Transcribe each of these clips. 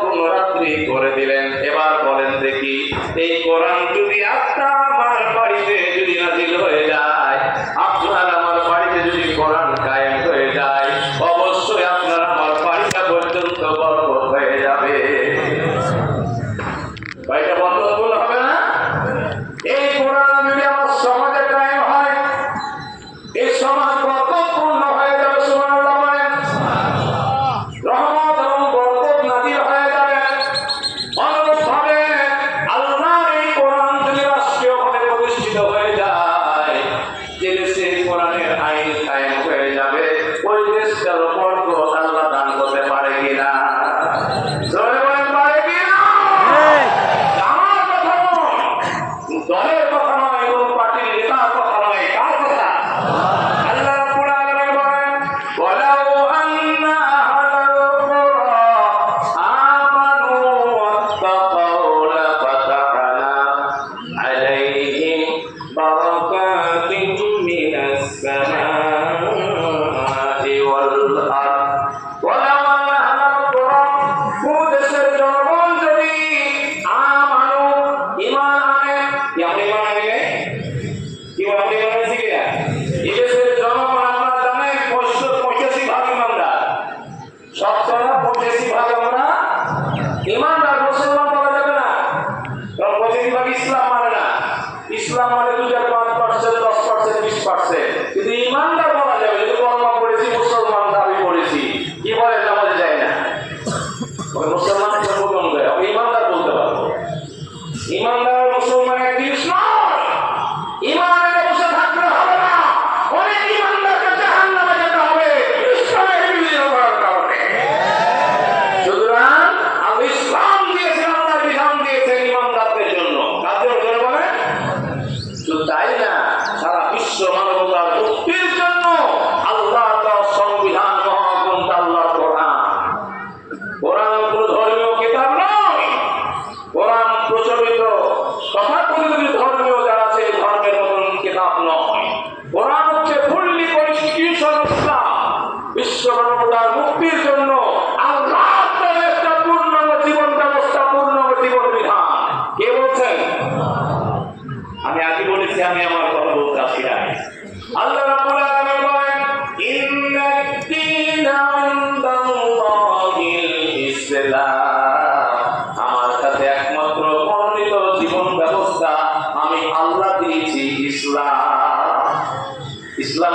পুনরাত্রি করে দিলেন। এবার বলেন দেখি, এই কোরআন যদি আত্মা আমার বাড়িতে যদি নাজিল হয়ে কোরআনের আইন কায়েম হয়ে যাবে। ওই দেশটার উপর এইভাবে ইসলাম মানে না। ইসলাম মানে দুই পাঁচ পার্সেন্ট, দশ পার্সেন্ট, বিশ পার্সেন্ট। কিন্তু ইমানটা মুত্তাকিরা ইসলাম। আমার একমাত্র জীবন ব্যবস্থা আমি আল্লাহ দিয়েছি ইসলাম। ইসলাম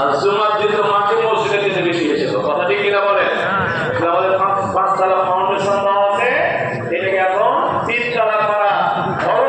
আর জুমার দিন তো মাঠে